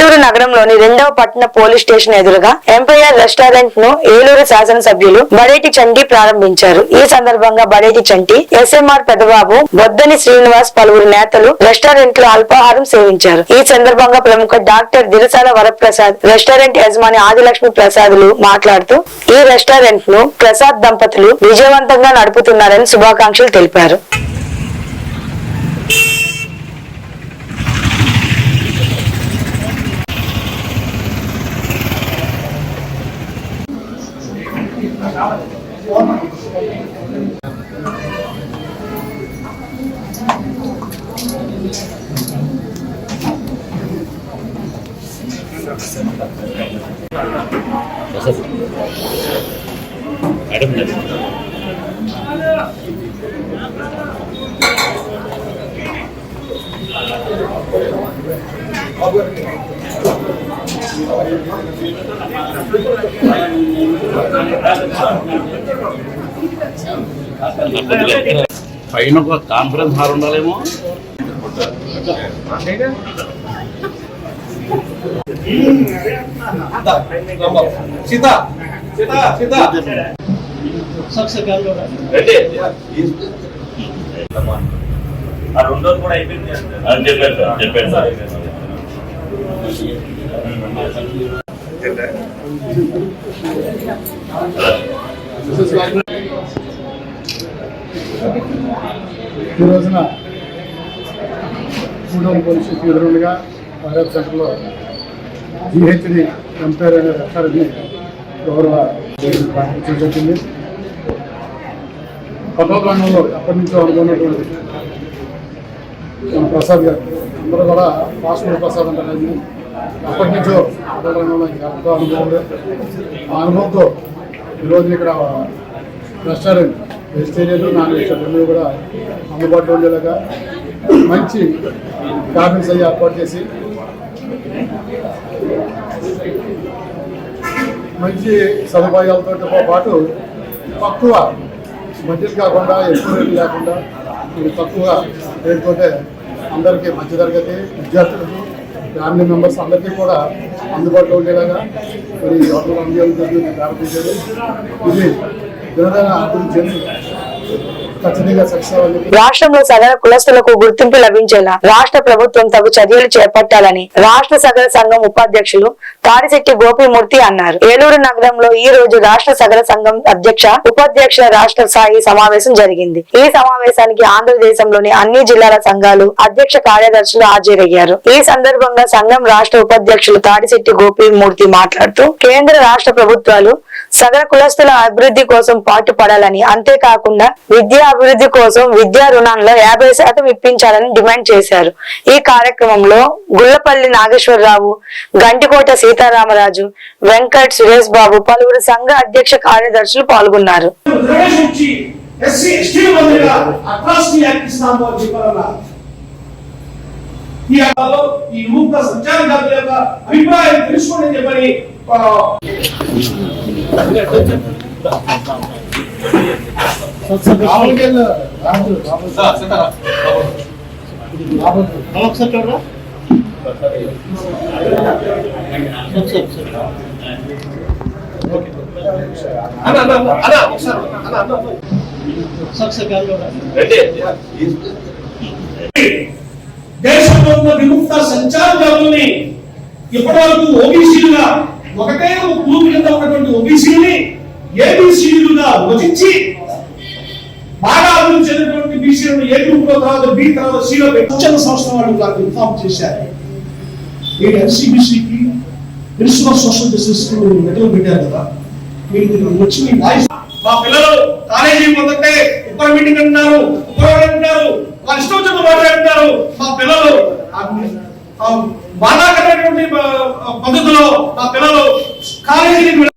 ఏలూరు నగరంలోని రెండవ పట్టణ పోలీస్ స్టేషన్ ఎదురుగా ఎంపైఆర్ రెస్టారెంట్ను ఏలూరు శాసనసభ్యులు బడేటి చంటి ప్రారంభించారు. ఈ సందర్భంగా బడేటి చంటి ఎస్ఎంఆర్ పెదబాబు బొద్దని శ్రీనివాస్ పలువురు నేతలు రెస్టారెంట్లో అల్పాహారం సేవించారు. ఈ సందర్భంగా ప్రముఖ డాక్టర్ దిరసాల వరప్రసాద్ రెస్టారెంట్ యజమాని ఆదిలక్ష్మి ప్రసాదులు మాట్లాడుతూ ఈ రెస్టారెంట్ను ప్రసాద్ దంపతులు విజయవంతంగా నడుపుతున్నారని శుభాకాంక్షలు తెలిపారు. 여섯 아름답 아, 뭐야. పైన ఒక కాన్ఫరెన్స్ హాల్ ఉండాలేమో. సీత సీత సీత. ఆ రెండోది కూడా అయిపోయింది అని చెప్పారు సార్ చెప్పారు సార్ ఈ రోజున మూడవ పోలీసు ఎదురుగా ఎదురుండగా భారత్ సెంటర్లో జిహెచ్డి ఎంపైర్ అనే రెస్టారెంట్ని గౌరవ ప్రారంభించడం జరిగింది పట్టణ రంగంలో ఎప్పటి నుంచో అనుకున్నటువంటి ప్రసాద్ గారు అందరూ కూడా పాస్పోర్ట్ ప్రసాద్ అంటారు. అప్పటి నుంచో ఆటోరంగంలో ఇంకా ఎంతో అనుభవం ఆ అనుభవంతో ఈరోజు ఇక్కడ రెస్టారెంట్ వెజిటేరియన్ నాన్ వెజిటేరియన్ రెండు కూడా అందుబాటులో ఉండేలాగా మంచి క్యాబిన్స్ అయ్యి ఏర్పాటు చేసి మంచి సదుపాయాలతో పాటు తక్కువ బడ్జెట్ కాకుండా ఎక్కువ రేటు లేకుండా తక్కువ రేటుతో అందరికీ మధ్య తరగతి విద్యార్థులకు ఫ్యామిలీ మెంబర్స్ అందరికీ కూడా అందుబాటులో ఉండేలాగా మరి హోటల్ అందజేయడం అంగీకరించారు ప్రారంభించారు ఇది దినదిన అభివృద్ధి చెంది రాష్ట్రంలో సగల కులస్తులకు గుర్తింపు లభించేలా రాష్ట్ర ప్రభుత్వం తగు చర్యలు చేపట్టాలని రాష్ట్ర సగల సంఘం ఉపాధ్యక్షులు తాడిశెట్టి గోపిమూర్తి అన్నారు. ఏలూరు నగరంలో ఈ రోజు రాష్ట్ర సగల సంఘం అధ్యక్ష ఉపాధ్యక్ష రాష్ట్ర స్థాయి సమావేశం జరిగింది. ఈ సమావేశానికి ఆంధ్రదేశంలోని అన్ని జిల్లాల సంఘాలు అధ్యక్ష కార్యదర్శులు హాజరయ్యారు. ఈ సందర్భంగా సంఘం రాష్ట్ర ఉపాధ్యక్షులు తాడిశెట్టి గోపిమూర్తి మాట్లాడుతూ కేంద్ర రాష్ట్ర ప్రభుత్వాలు సగర కులస్తుల అభివృద్ధి కోసం పాటుపడాలని అంతేకాకుండా విద్యా అభివృద్ధి కోసం విద్యా రుణాల్లో యాభై శాతం ఇప్పించాలని డిమాండ్ చేశారు. ఈ కార్యక్రమంలో గుల్లపల్లి నాగేశ్వరరావు గంటికోట సీతారామరాజు వెంకట్ సురేష్ బాబు పలువురు సంఘ అధ్యక్ష కార్యదర్శులు పాల్గొన్నారు. ఈ ఈ యొక్క అభిప్రాయం తెలుసుకోండి చెప్పని ఒకసారి అన్న దేశంలో ఉన్న విముక్త సంచార జాతుల్ని ఇప్పటివరకు ఓబీసీలుగా ఒకటే ఒక గ్రూప్ కింద ఉన్నటువంటి ఓబీసీని ఏబీసీలుగా విభజించి బాగా అభివృద్ధి చెందినటువంటి బీసీలను ఏ గ్రూప్లో తర్వాత బి తర్వాత సిలో పెట్టిన సంస్థ వాళ్ళు నాకు ఇన్ఫార్మ్ చేశారు. మీరు ఎన్సీబీసీకి ప్రిన్సిపల్ సోషల్ జస్టిస్ లెటర్ పెట్టారు కదా. మీరు మీరు వచ్చి మీ వాయిస్ మా పిల్లలు కాలేజీ పోతుంటే ఉప్పర్ మీటింగ్ అంటున్నారు ఉప్పర్ అంటున్నారు వాళ్ళు ఇష్టం వచ్చిన మాట్లాడుతున్నారు. మా పిల్లలు బాధాకరమైనటువంటి పద్ధతిలో మా పిల్లలు కాలేజీకి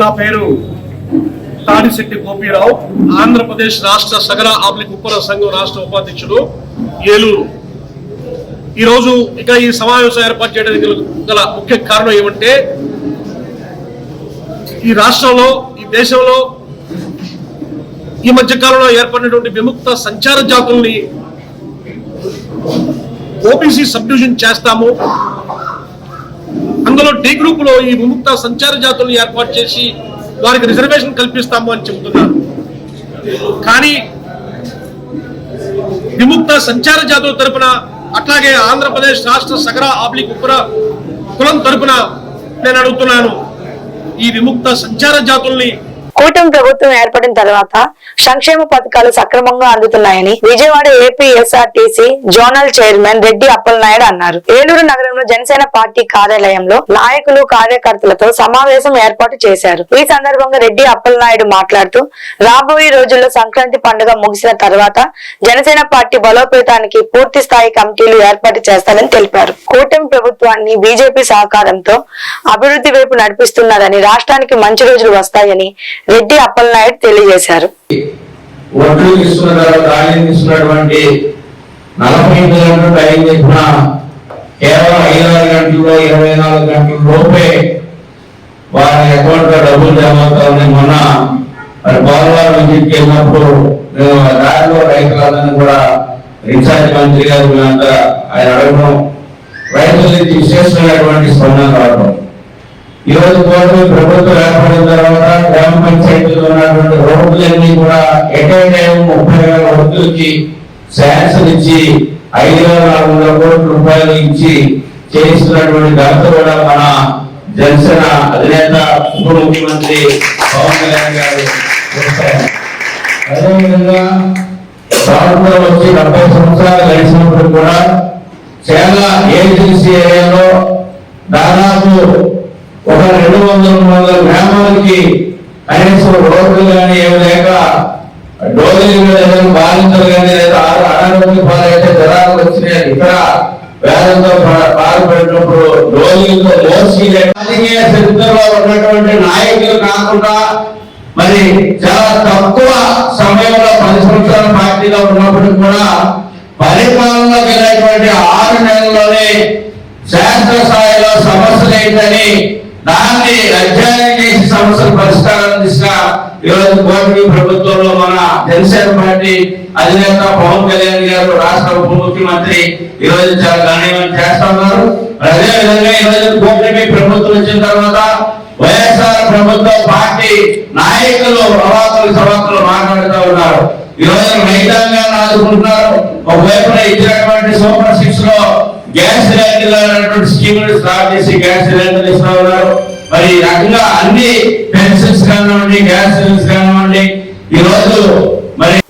నా పేరు తాడిశెట్టి గోపీరావు. ఆంధ్రప్రదేశ్ రాష్ట్ర సగర ఆబ్లిక్ ఉప్పర సంఘం రాష్ట్ర ఉపాధ్యక్షుడు ఏలూరు. ఈరోజు ఇక ఈ సమావేశం ఏర్పాటు చేయడానికి గల ముఖ్య కారణం ఏమంటే ఈ రాష్ట్రంలో ఈ దేశంలో ఈ మధ్య కాలంలో ఏర్పడినటువంటి విముక్త సంచార జాతుల్ని ఓబీసీ సబ్డివిజన్ చేస్తాము. అందులో డి గ్రూప్లో ఈ విముక్త సంచార జాతులను ఏర్పాటు చేసి వారికి రిజర్వేషన్ కల్పిస్తాము అని చెబుతున్నారు. కానీ విముక్త సంచార జాతుల తరపున అట్లాగే ఆంధ్రప్రదేశ్ రాష్ట్ర సగర ఆబ్లిక్ ఉపర కులం తరపున నేను అడుగుతున్నాను ఈ విముక్త సంచార జాతుల్ని కూటమి ప్రభుత్వం ఏర్పడిన తర్వాత సంక్షేమ పథకాలు సక్రమంగా అందుతున్నాయని Vijayawada AP SRTC zonal chairman Reddy Appalanaidu అన్నారు. ఏలూరు నగరంలో జనసేన పార్టీ కార్యాలయంలో నాయకులు కార్యకర్తలతో సమావేశం ఏర్పాటు చేశారు. ఈ సందర్భంగా రెడ్డి అప్పలనాయుడు మాట్లాడుతూ రాబోయే రోజుల్లో సంక్రాంతి పండుగ ముగిసిన తర్వాత జనసేన పార్టీ బలోపేతానికి పూర్తి స్థాయి కమిటీలు ఏర్పాటు చేస్తారని తెలిపారు. కూటమి ప్రభుత్వాన్ని బీజేపీ సహకారంతో అభివృద్ధి వైపు నడిపిస్తున్నారని రాష్ట్రానికి మంచి రోజులు వస్తాయని రెడ్డి అప్పలనాయుడు తెలియజేశారు. ఒడ్లు తీసుకున్న ధాన్యం తీసుకున్నటువంటి నలభై ఎనిమిది గంటలు టైం చెప్పిన కేవలం ఐదు ఆరు గంటల్లో ఇరవై నాలుగు గంటల లోపే వారి అకౌంట్లో డబ్బులు జమ అవుతామని మొన్న మరి పోలవరం విజిట్కి వెళ్ళినప్పుడు మేము ఆ దారిలో రైతులందరినీ కూడా ఇన్ఛార్జ్ మంత్రి గారు మేమంతా ఆయన అడగడం రైతుల నుంచి విశేషమైనటువంటి స్పందన రావడం. ఈ రోజు కూటమి ప్రభుత్వం ఏర్పడిన తర్వాత గ్రామ పంచాయతీలో ఉన్నటువంటి రోడ్లన్నీ కూడా ఎట్ ఏ టైం ముప్పై వేల రోడ్లకి శాంక్షన్ ఇచ్చి ఐదు వేల నాలుగు వందల కోట్ల రూపాయలు ఇచ్చి చేస్తున్నటువంటి ఘనత కూడా మన జనసేన అధినేత ఉప ముఖ్యమంత్రి పవన్ కళ్యాణ్ గారు అదేవిధంగా స్వాతంత్రం వచ్చి డెబ్బై సంవత్సరాలు గడిచినప్పుడు కూడా చాలా ఏజెన్సీ ఏరియాలో దాదాపు ఒక రెండు వందల మూడు వందల గ్రామాలకి కనీసం రోడ్లు కానీ ఏమి లేక డోలీలు మీద ఏదైనా బాధితులు కానీ లేదా అనారోగ్య పాలైతే జ్వరాలు వచ్చినాయి. ఇక్కడ వేదంతో బాధపడినప్పుడు డోలీలతో మోసి రాజకీయ చరిత్రలో ఉన్నటువంటి నాయకులు కాకుండా మరి చాలా తక్కువ సమయంలో పది సంవత్సరాల పార్టీలో ఉన్నప్పుడు కూడా పరిపాలనలోకి వెళ్ళినటువంటి ఆరు నెలల్లోనే శాస్త్ర స్థాయిలో సమస్యలు ఏంటని దాన్ని అధ్యయనం చేసి సమస్యల పరిష్కారం దిశగా ఈరోజు కూటమి ప్రభుత్వంలో మన జనసేన పార్టీ అధినేత పవన్ కళ్యాణ్ గారు రాష్ట్ర ఉప ముఖ్యమంత్రి ఈరోజు చాలా గణనీయం చేస్తా ఉన్నారు. మరి అదే విధంగా ఈ కూటమి ప్రభుత్వం వచ్చిన తర్వాత వైఎస్ఆర్ ప్రభుత్వ పార్టీ నాయకులు ప్రవాసులు సభకులు మాట్లాడుతూ ఉన్నారు. ఈరోజు రోజు రైతాంగాన్ని ఆదుకుంటున్నారు ఒకవైపున ఇచ్చినటువంటి సూపర్ సిక్స్లో గ్యాస్ సిలిండర్లు అనేటువంటి స్కీములు స్టార్ట్ చేసి గ్యాస్ సిలిండర్లు ఇస్తా ఉన్నారు మరి ఈ రకంగా అన్ని పెన్షన్స్ కానివ్వండి గ్యాస్ సిలిండర్స్ కానివ్వండి ఈ రోజు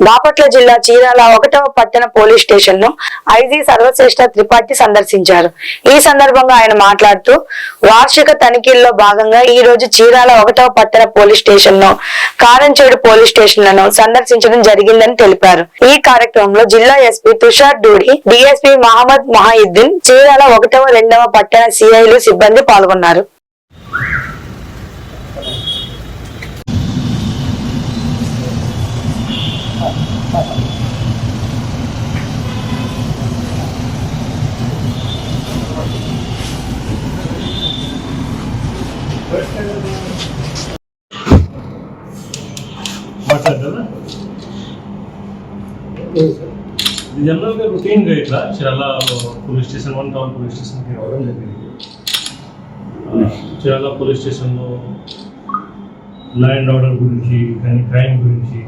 బాపట్ల జిల్లా చీరాల ఒకటవ పట్టణ పోలీస్ స్టేషన్ను ఐజీ సర్వశ్రేష్ఠ త్రిపాఠి సందర్శించారు. ఈ సందర్భంగా ఆయన మాట్లాడుతూ వార్షిక తనిఖీల్లో భాగంగా ఈ రోజు చీరాల ఒకటవ పట్టణ పోలీస్ స్టేషన్ను కారంచేడు పోలీస్ స్టేషన్లను సందర్శించడం జరిగిందని తెలిపారు. ఈ కార్యక్రమంలో జిల్లా ఎస్పీ తుషార్ డూడి డిఎస్పీ మహమ్మద్ మహాయుద్దీన్ చీరాల ఒకటవ రెండవ పట్టణ సిఐలు సిబ్బంది పాల్గొన్నారు. జనరల్గా రొటీన్గా ఇట్లా Chirala police station one town police స్టేషన్కి రావడం జరిగింది. చిరాల పోలీస్ స్టేషన్లో ల్యాండ్ ఆర్డర్ గురించి కానీ క్రైమ్ గురించి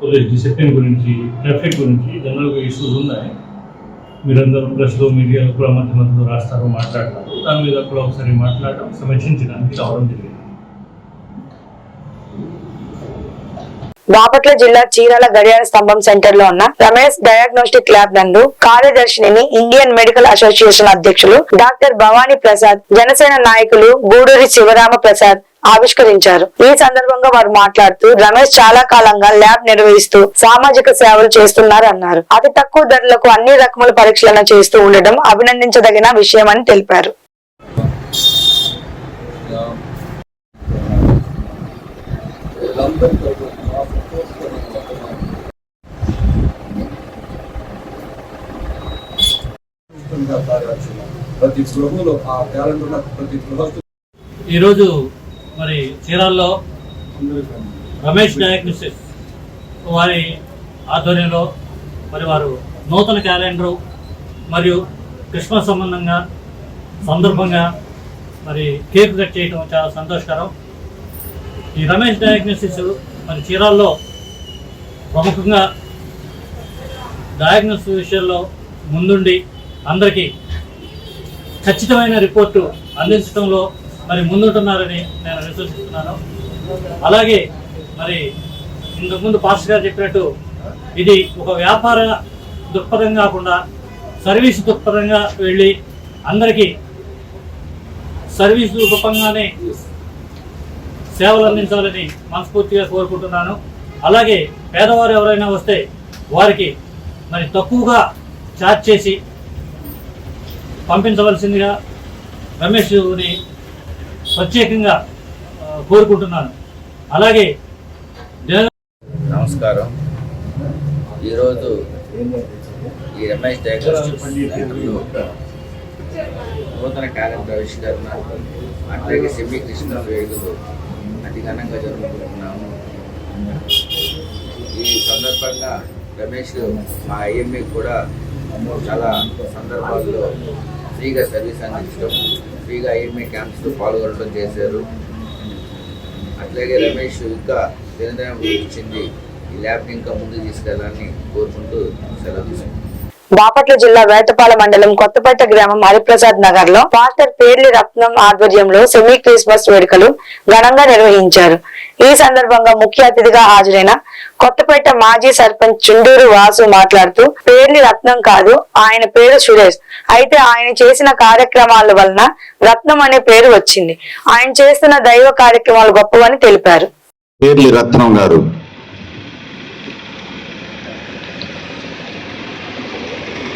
పోలీస్ డిసిప్లిన్ గురించి ట్రాఫిక్ గురించి జనరల్గా ఇష్యూస్ ఉన్నాయి. మీరందరూ ప్రెస్లో మీడియాలో కూడా మధ్య మధ్యలో రాస్తారు మాట్లాడతారు. దాని మీద కూడా ఒకసారి మాట్లాడడం సమీక్షించడానికి రావడం జరిగింది. బాపట్ల జిల్లా చీరాల గడియార స్తంభం సెంటర్లో ఉన్న రమేష్ డయాగ్నోస్టిక్ ల్యాబ్ నందు కార్యదర్శిని ఇండియన్ మెడికల్ అసోసియేషన్ అధ్యక్షులు డాక్టర్ భవానీ ప్రసాద్ జనసేన నాయకులు గూడూరి శివరామ ప్రసాద్ ఆవిష్కరించారు. ఈ సందర్భంగా వారు మాట్లాడుతూ రమేష్ చాలా కాలంగా ల్యాబ్ నిర్వహిస్తూ సామాజిక సేవలు చేస్తున్నారు అన్నారు అతి తక్కువ ధరలకు అన్ని రకముల పరీక్షలను చేస్తూ ఉండడం అభినందించదగిన విషయమని తెలిపారు. ప్రతి గృహంలో ఆ టాలెంట్ ఉన్న ప్రతి గృహస్థు ఈరోజు మరి చీరాల్లో రమేష్ డయాగ్నోసిస్ వారి ఆధ్వర్యంలో మరి వారు నూతన క్యాలెండరు మరియు క్రిస్మస్ సంబంధంగా సందర్భంగా మరి కేక్ కట్ చేయడం చాలా సంతోషకరం. ఈ రమేష్ డయాగ్నోసిస్ మరి చీరాల్లో ప్రముఖంగా డయాగ్నోసిస్ విషయంలో ముందుండి అందరికీ ఖచ్చితమైన రిపోర్టు అందించడంలో మరి ముందుంటున్నారని నేను విశ్వసిస్తున్నాను. అలాగే మరి ఇంతకుముందు పాస్టర్ గారు చెప్పినట్టు ఇది ఒక వ్యాపార దృక్పథం కాకుండా సర్వీస్ దృక్పథంగా వెళ్ళి అందరికీ సర్వీస్ రూపంగానే సేవలు అందించాలని మనస్ఫూర్తిగా కోరుకుంటున్నాను. అలాగే పేదవారు ఎవరైనా వస్తే వారికి మరి తక్కువగా ఛార్జ్ చేసి పంపించవలసిందిగా రమేష్ని ప్రత్యేకంగా కోరుకుంటున్నాను. అలాగే నమస్కారం. ఈరోజు ఈ రమేష్ డయాగ్నోస్టిక్స్ సెంటర్లో నూతన క్యాలెండర్ ఆవిష్కరణ అట్లాగే సెమీ కృష్ణ వేడుకలు అతి ఘనంగా జరుపుకుంటున్నాము. ఈ సందర్భంగా రమేష్ మా ఐఎంఏ కూడా చాలా సందర్భాల్లో ఫ్రీగా సర్వీస్ అందించడం ఫ్రీగా ఐఎంఏ క్యాంప్స్లో పాల్గొనడం చేశారు. అట్లాగే రమేష్ ఇంకా దినదిన ఇచ్చింది ఈ ల్యాబ్ని ఇంకా ముందుకు తీసుకెళ్ళాలని కోరుకుంటూ సెలవు తీసుకుంటాం బాపట్ల జిల్లా వేటపాల మండలం కొత్తపేట గ్రామం హరిప్రసాద్ నగర్లో పాస్టర్ పేర్లి రత్నం ఆధ్వర్యంలో సెమీ క్రిస్మస్ వేడుకలు ఘనంగా నిర్వహించారు. ఈ సందర్భంగా ముఖ్య అతిథిగా హాజరైన కొత్తపేట మాజీ సర్పంచ్ చుండూరు వాసు మాట్లాడుతూ పేర్లి రత్నం కాదు ఆయన పేరు సురేష్. అయితే ఆయన చేసిన కార్యక్రమాల వలన రత్నం అనే పేరు వచ్చింది. ఆయన చేస్తున్న దైవ కార్యక్రమాలు గొప్పవని తెలిపారు. పేర్లి రత్నం గారు.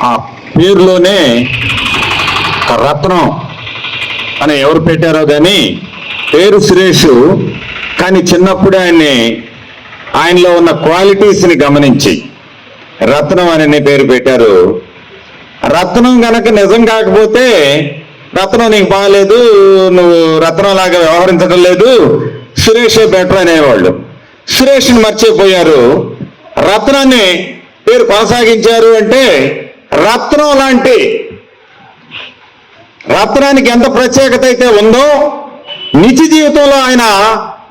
ఆ పేరులోనే రత్నం అని ఎవరు పెట్టారో కానీ పేరు సురేష్ కానీ చిన్నప్పుడే ఆయన్ని ఆయనలో ఉన్న క్వాలిటీస్ని గమనించి రత్నం అని పేరు పెట్టారు? రత్నం గనక నిజం కాకపోతే రత్నం నీకు బాగాలేదు నువ్వు రత్నం లాగా వ్యవహరించడం లేదు. సురేషే బెటర్ అనేవాళ్ళు. సురేష్ని మర్చిపోయారు. రత్నాన్ని పేరు కొనసాగించారు అంటే రత్నం లాంటి రత్నానికి ఎంత ప్రత్యేకత అయితే ఉందో నిత్య జీవితంలో ఆయన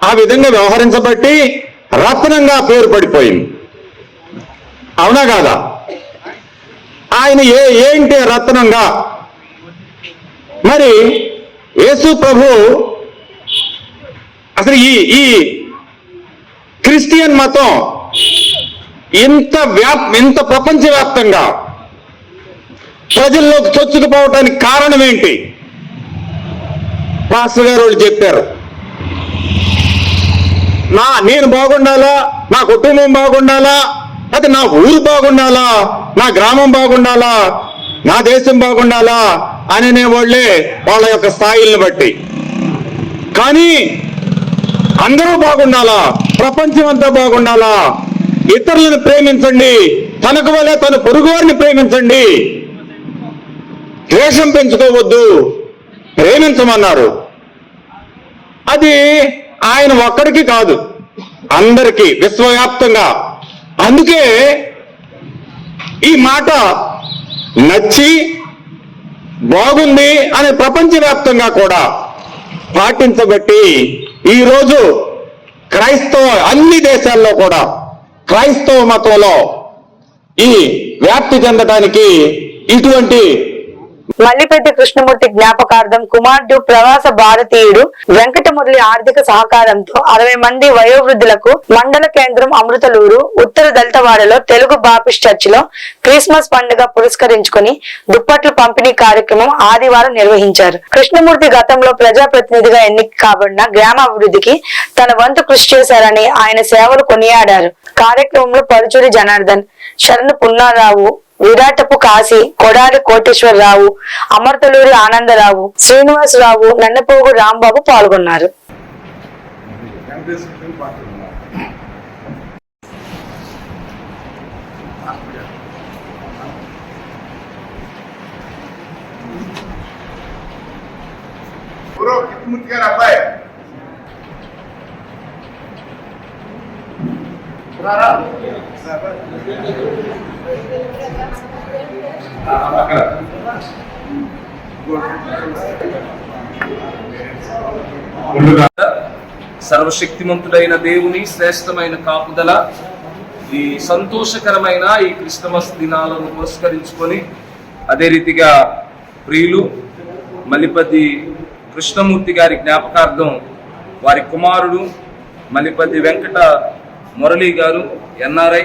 ఆ విధంగా వ్యవహరించబట్టి రత్నంగా పేరు పడిపోయింది. అవునా కాదా? ఆయన ఏ ఏంటి రత్నంగా? మరి యేసు ప్రభు అసలు ఈ ఈ క్రిస్టియన్ మతం ఇంత వ్యాప్ ఇంత ప్రపంచవ్యాప్తంగా ప్రజల్లోకి చొచ్చుకుపోవటానికి కారణం ఏంటి? పాస్టర్ గారు వాళ్ళు చెప్పారు. నా నేను బాగుండాలా? నా కుటుంబం బాగుండాలా? అయితే నా ఊరు బాగుండాలా? నా గ్రామం బాగుండాలా? నా దేశం బాగుండాలా? అనే వాళ్ళే వాళ్ళ యొక్క స్థాయిలను బట్టి. కానీ అందరూ బాగుండాలా? ప్రపంచం అంతా బాగుండాలా? ఇతరులను ప్రేమించండి. తనకు వలె తన పొరుగువారిని ప్రేమించండి. ద్వేషం పెంచుకోవద్దు. ప్రేమించమన్నారు. అది ఆయన ఒక్కడికి కాదు అందరికీ విశ్వవ్యాప్తంగా. అందుకే ఈ మాట నచ్చి బాగుంది అని ప్రపంచవ్యాప్తంగా కూడా పాటించబట్టి ఈరోజు క్రైస్తవ అన్ని దేశాల్లో కూడా క్రైస్తవ మతంలో ఈ వ్యాప్తి చెందడానికి ఇటువంటి మల్లిపెద్ది కృష్ణమూర్తి జ్ఞాపకార్థం కుమార్డు ప్రవాస భారతీయుడు వెంకటమురళి ఆర్థిక సహకారంతో అరవై మంది వయోవృద్ధులకు మండల కేంద్రం అమృతలూరు ఉత్తర దళితవాడలో తెలుగు బాపిస్ట్ చర్చిలో క్రిస్మస్ పండుగ పురస్కరించుకుని దుప్పట్లు పంపిణీ కార్యక్రమం ఆదివారం నిర్వహించారు. కృష్ణమూర్తి గతంలో ప్రజాప్రతినిధిగా ఎన్నిక కాబడిన గ్రామాభివృద్ధికి తన వంతు కృషి చేశారని ఆయన సేవలు కొనియాడారు. కార్యక్రమంలో పరుచూరి జనార్దన్ శరణ్ పున్నారావు విరాటపు కాశీ కొడాలి కోటేశ్వరరావు అమర్తలూరి ఆనందరావు శ్రీనివాసరావు నన్నపోగు రాంబాబు పాల్గొన్నారు. అబ్బాయి. సర్వశక్తిమంతుడైన దేవుని శ్రేష్టమైన కాపుదల ఈ సంతోషకరమైన ఈ క్రిస్టమస్ దినాలను పురస్కరించుకొని అదే రీతిగా ప్రియులు మల్లిపతి కృష్ణమూర్తి గారి జ్ఞాపకార్థం వారి కుమారుడు మల్లిపతి వెంకట మురళీ గారు ఎన్ఆర్ఐ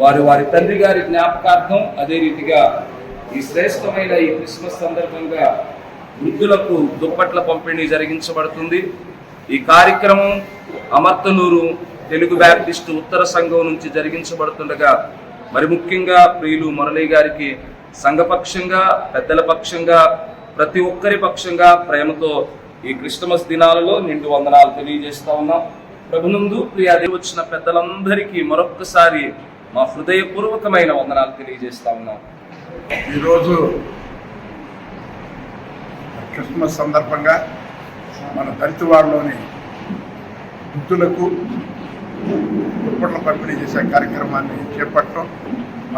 వారు వారి తండ్రి గారి జ్ఞాపకార్థం అదే రీతిగా ఈ శ్రేష్టమైన ఈ క్రిస్మస్ సందర్భంగా వృద్ధులకు దుప్పట్ల పంపిణీ జరిగించబడుతుంది. ఈ కార్యక్రమం అమర్తనూరు తెలుగు బ్యాప్టిస్టు ఉత్తర సంఘం నుంచి జరిగించబడుతుండగా మరి ముఖ్యంగా ప్రియులు మురళీ గారికి సంఘపక్షంగా పెద్దల పక్షంగా ప్రతి ఒక్కరి పక్షంగా ప్రేమతో ఈ క్రిస్టమస్ దినాలలో నిండు వందనాలు తెలియజేస్తా ఉన్నాం. ప్రభునందు ప్రియాది వచ్చిన పెద్దలందరికీ మరొక్కసారి మా హృదయపూర్వకమైన వందనాలు తెలియజేస్తా ఉన్నాం. ఈరోజు క్రిస్మస్ సందర్భంగా మన దళితవాడలోని వృద్ధులకు దుప్పట్ల పంపిణీ చేసే కార్యక్రమాన్ని చేపట్టడం.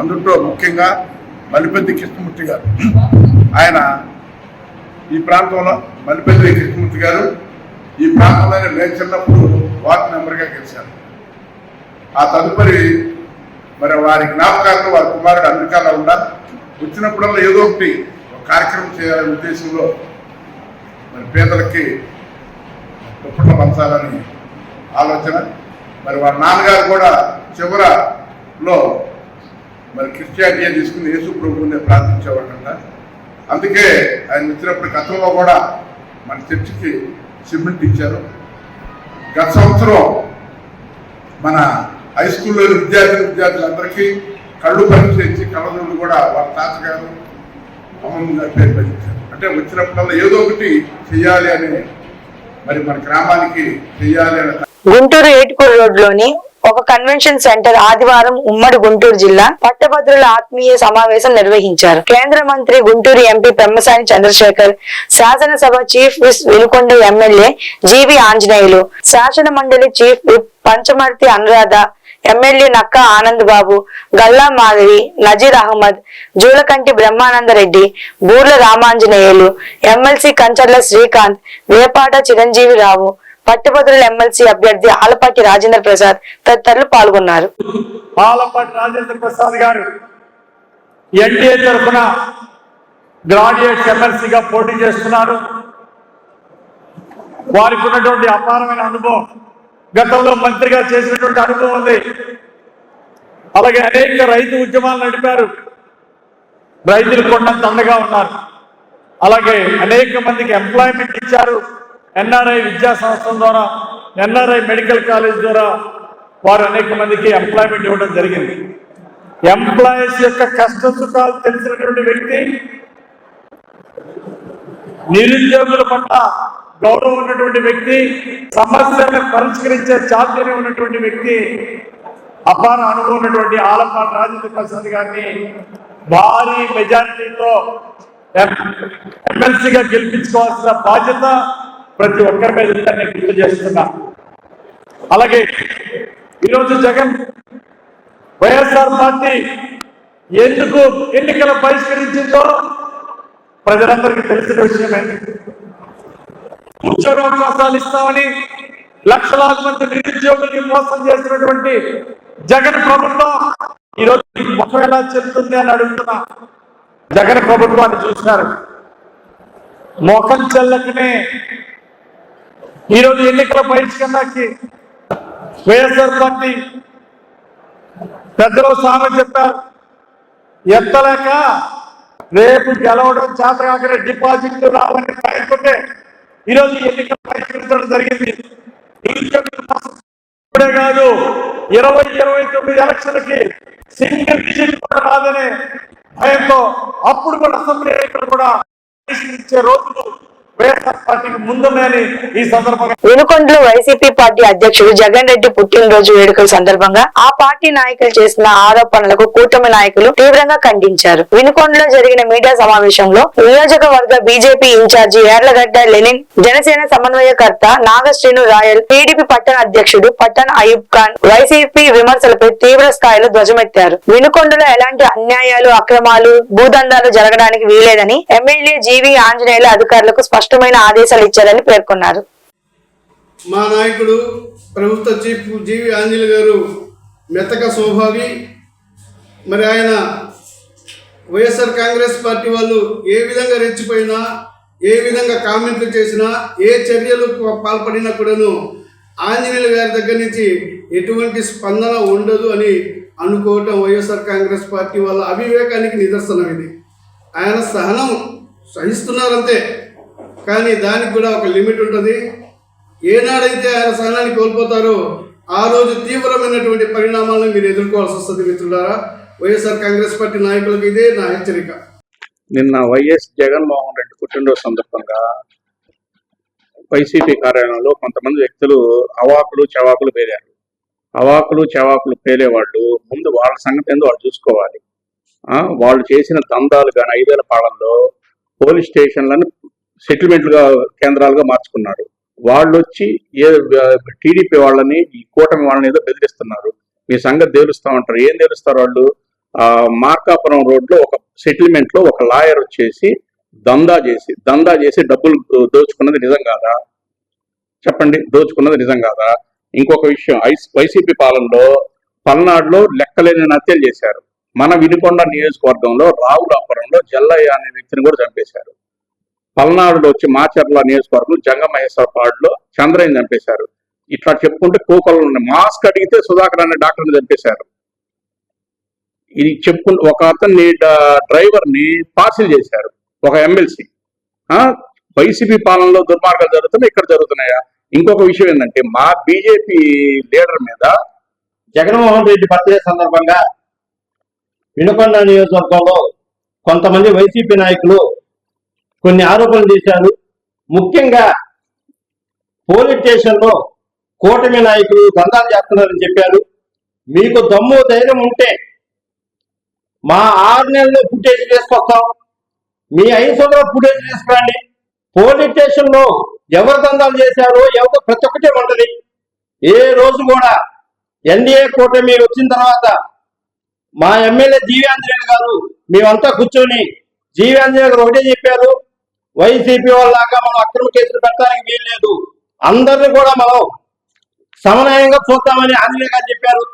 అందులో ముఖ్యంగా మల్లిపెద్ది కృష్ణమూర్తి గారు. ఆయన ఈ ప్రాంతంలో మల్లిపెద్ది కృష్ణమూర్తి గారు ఈ ప్రాంతంలో నేను చిన్నప్పుడు వార్డు మెంబర్గా గెలిచారు. ఆ తదుపరి మరి వారి జ్ఞాపకాలు వారి కుమారుడు అమెరికాలో ఉండాలి వచ్చినప్పుడల్లా ఏదో ఒకటి ఒక కార్యక్రమం చేయాలనే ఉద్దేశంలో మరి పేదలకి దుప్పట్లు పంచాలని ఆలోచన. మరి వారి నాన్నగారు కూడా చివరలో మరి క్రిస్టియానిటీ తీసుకుని యేసు ప్రభువుని ప్రార్థించేవాడంట అందుకే ఆయన వచ్చినప్పుడు గతంలో కూడా మన చర్చికి సిమెంట్ ఇచ్చారు. గత సంవత్సరం మన హై స్కూల్లోని విద్యార్థి విద్యార్థులందరికీ కళ్ళు పరీక్ష ఇచ్చి కళ్ళజోళ్ళు కూడా వాళ్ళ తాతగారు అమ్మమ్మ గారి పేరు పెట్టించారు అంటే వచ్చినప్పుడల్లా ఏదో ఒకటి చెయ్యాలి అని మరి మన గ్రామానికి చెయ్యాలి అని గుంటూరు ఏటుకూరు రోడ్లోని ఒక కన్వెన్షన్ సెంటర్ ఆదివారం ఉమ్మడి గుంటూరు జిల్లా పట్టభద్రుల ఆత్మీయ సమావేశం నిర్వహించారు. కేంద్ర మంత్రి గుంటూరు ఎంపీ పెమ్మసాని చంద్రశేఖర్ శాసనసభ chief whip Vinukonda MLA GV Anjaneyulu శాసన మండలి chief whip Panchumarthi Anuradha MLA Nakka Anand Babu Galla Madhavi Nazeer Ahmed Julakanti Brahmanandareddy Burla Ramanjaneyulu MLC Kancharla Srikanth Vepada Chiranjeevi Rao పట్టభద్రుల ఎమ్మెల్సీ అభ్యర్థి ఆలపాటి రాజేంద్ర ప్రసాద్ తదితరులు పాల్గొన్నారు. ఆలపాటి రాజేంద్ర ప్రసాద్ గారు ఎన్టీఏ తరఫున graduates ఎమ్మెల్సీగా పోటీ చేస్తున్నారు. వారికి ఉన్నటువంటి అపారమైన అనుభవం గతంలో మంత్రిగా చేసినటువంటి అనుభవం ఉంది. అలాగే అనేక రైతు ఉద్యమాలు నడిపారు. రైతులు కొండంత అండగా ఉన్నారు. అలాగే అనేక మందికి ఎంప్లాయ్మెంట్ ఇచ్చారు. ఎన్ఆర్ఐ విద్యా సంస్థల ద్వారా ఎన్ఆర్ఐ మెడికల్ కాలేజ్ ద్వారా వారు అనేక మందికి ఎంప్లాయ్మెంట్ ఇవ్వడం జరిగింది. ఎంప్లాయీస్ యొక్క కష్ట సుఖాలు తెలిసినటువంటి వ్యక్తి నిరుద్యోగుల పట్ల గౌరవం ఉన్నటువంటి వ్యక్తి సమస్యలను పరిష్కరించే చాతుర్యం ఉన్నటువంటి వ్యక్తి అపార అనుభవం ఉన్నటువంటి ఆలపాటి రాజేంద్ర ప్రసాద్ గారిని భారీ మెజారిటీతో ఎమ్మెల్సీగా గెలిపించుకోవాల్సిన బాధ్యత ప్రతి ఒక్కరి మీద ఉందని గుర్తు చేస్తున్నా. అలాగే ఈరోజు జగన్ వైఎస్ఆర్ పార్టీ ఎందుకు ఎన్నికలు బహిష్కరించిందో ప్రజలందరికీ తెలిసిన విషయమే. ఉద్యోగావకాశాలు ఇస్తామని లక్షలాది మంది నిరుద్యోగుల్ని మోసం చేసినటువంటి జగన్ ప్రభుత్వం ఈరోజు ముఖం ఎలా చెందుతుంది అని అడుగుతున్నా. జగన్ ప్రభుత్వాన్ని చూసినారు. ముఖం చెల్లకనే ఈరోజు ఎన్నికల బహిష్కరణకి వైఎస్ఆర్ పార్టీ పెద్దలు సామె చెప్పారు. ఎత్తలేక రేపు గెలవడం చేత కాకనే డిపాజిట్లు రావని భయపడే ఈరోజు ఎన్నికలు బహిష్కరించడం జరిగింది. ఇప్పుడే కాదు ఇరవై ఇరవై తొమ్మిది ఎలక్షన్లకి సింగిల్ డిజిట్ కూడా రాదనే భయంతో అప్పుడు కూడా అసెంబ్లీ ఎన్నికలు కూడా బహిష్కరించే రోజులు వైఎస్ఆర్ పార్టీకి ముందున్నాయని ఈ సందర్భంగా వినుకొండలు వైసీపీ పార్టీ అధ్యక్షుడు జగన్ రెడ్డి పుట్టినరోజు వేడుకల సందర్భంగా ఆ పార్టీ నాయకులు చేసిన ఆరోపణలకు కూటమి నాయకులు తీవ్రంగా ఖండించారు. వినుకొండలో జరిగిన మీడియా సమావేశంలో నియోజకవర్గ BJP incharge Erlagadda Lenin Janasena సమన్వయకర్త నాగశ్రీను రాయల్ టీడీపీ పట్టణ అధ్యక్షుడు పట్టణ అయూబ్ ఖాన్ వైసీపీ విమర్శలపై తీవ్ర స్థాయిలో ధ్వజమెత్తారు. వినుకొండలో ఎలాంటి అన్యాయాలు అక్రమాలు భూదందాలు జరగడానికి వీలేదని ఎమ్మెల్యే జీవి ఆంజనేయులు అధికారులకు స్పష్టమైన ఆదేశం ఆదేశాలు ఇచ్చారని పేర్కొన్నారు. మా నాయకుడు ప్రభుత్వ చీఫ్ జీవి ఆంజలి గారు మెతక స్వభావి. మరి ఆయన వైఎస్ఆర్ కాంగ్రెస్ పార్టీ వాళ్ళు ఏ విధంగా రెచ్చిపోయినా ఏ విధంగా కామెంట్లు చేసినా ఏ చర్యలు పాల్పడినా కూడాను ఆంజనేయులు గారి దగ్గర నుంచి ఎటువంటి స్పందన ఉండదు అని అనుకోవటం వైఎస్ఆర్ కాంగ్రెస్ పార్టీ వాళ్ళ అవివేకానికి నిదర్శనం ఇది. ఆయన సహనం సహిస్తున్నారంతే. కానీ దానికి కూడా ఒక లిమిట్ ఉంటుంది. ఏనాడైతే ఆయన సహనాన్ని కోల్పోతారో ఆ రోజు తీవ్రమైనటువంటి పరిణామాలను మీరు ఎదుర్కోవాల్సి వస్తుంది మిత్రులారా. వైఎస్ఆర్ కాంగ్రెస్ పార్టీ నాయకులకు ఇదే నా హెచ్చరిక. నిన్న వైఎస్ జగన్మోహన్ రెడ్డి పుట్టినరోజు సందర్భంగా వైసీపీ కార్యాలయంలో కొంతమంది వ్యక్తులు అవాకులు చవాకులు పేరారు అవాకులు చవాకులు పేలేవాళ్ళు ముందు వాళ్ళ సంగతి ఏందో వాళ్ళు చూసుకోవాలి. ఆ, వాళ్ళు చేసిన దందాలు కానీ ఐదేళ్ళ పాలనలో పోలీస్ స్టేషన్లను సెటిల్మెంట్లుగా కేంద్రాలుగా మార్చుకున్నారు. వాళ్ళు వచ్చి ఏ టీడీపీ వాళ్ళని ఈ కూటమి వాళ్ళని ఏదో బెదిరిస్తున్నారు. మీ సంగతి దేవులుస్తా ఉంటారు ఏం తేలుస్తారు వాళ్ళు? ఆ మార్కాపురం రోడ్లో ఒక సెటిల్మెంట్లో ఒక లాయర్ వచ్చేసి దందా చేసి దందా చేసి డబ్బులు దోచుకున్నది నిజం కాదా? చెప్పండి దోచుకున్నది నిజం కాదా? ఇంకొక విషయం ఐస్ వైసీపీ పాలనలో పల్నాడులో లెక్కలేని హత్యలు చేశారు. మన వినుకొండ నియోజకవర్గంలో రావులాపురంలో జల్లయ్య అనే వ్యక్తిని కూడా చంపేశారు. పల్నాడులో వచ్చి మాచర్ల నియోజకవర్గం జంగమహేశ్వరపాడులో చంద్రయ్య చంపేశారు. ఇట్లా చెప్పుకుంటే కోకలు ఉన్నాయి మాస్క్ అడిగితే సుధాకర్ అనే డాక్టర్ని చంపేశారు. ఇది చెప్పుకుంటే ఒక అతన్ని డ్రైవర్ని పార్సిల్ చేశారు ఒక ఎమ్మెల్సీ. వైసీపీ పాలనలో దుర్మార్గాలు జరుగుతున్నాయి ఇక్కడ జరుగుతున్నాయా? ఇంకొక విషయం ఏంటంటే మా బీజేపీ లీడర్ మీద జగన్మోహన్ రెడ్డి బర్త్డే సందర్భంగా వినుకొండ నియోజకవర్గంలో కొంతమంది వైసీపీ నాయకులు కొన్ని ఆరోపణలు చేశారు. ముఖ్యంగా పోలీస్ స్టేషన్లో కూటమి నాయకులు దందాలు చేస్తున్నారని చెప్పారు. మీకు దమ్ము ధైర్యం ఉంటే మా ఆరు నెలలు ఫుటేజ్ తీసుకొస్తాం. మీ ఐదు సంవత్సరాల ఫుటేజ్ తీసుకురండి. పోలీస్ స్టేషన్లో ఎవరు దందాలు చేశారో ఎవరు ప్రతి ఒక్కటే ఉంటది. ఏ రోజు కూడా ఎన్డీఏ కూటమి వచ్చిన తర్వాత మా ఎమ్మెల్యే జీవి ఆంజనేయులు గారు మేమంతా కూర్చొని జీవి ఆంజనేయులు గారు ఒకటే చెప్పారు. వైసీపీ వాళ్ళలాగా మనం అక్రమ కేసులు పెట్టడానికి వీల్లేదు అందరిని కూడా మనం సమన్వయంగా చూస్తామని ఆంజనేయ గారు చెప్పారు.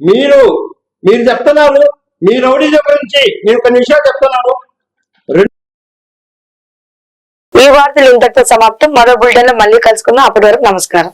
మీరు మీరు చెప్తున్నారు మీ రౌడీజం గురించి నేను కొన్ని విషయాలు చెప్తున్నాను. ఈ వార్తలు ఇంతటితో సమాప్తం. మరో బులెటిన్లో మళ్ళీ కలుసుకుందాం. అప్పటి వరకు నమస్కారం.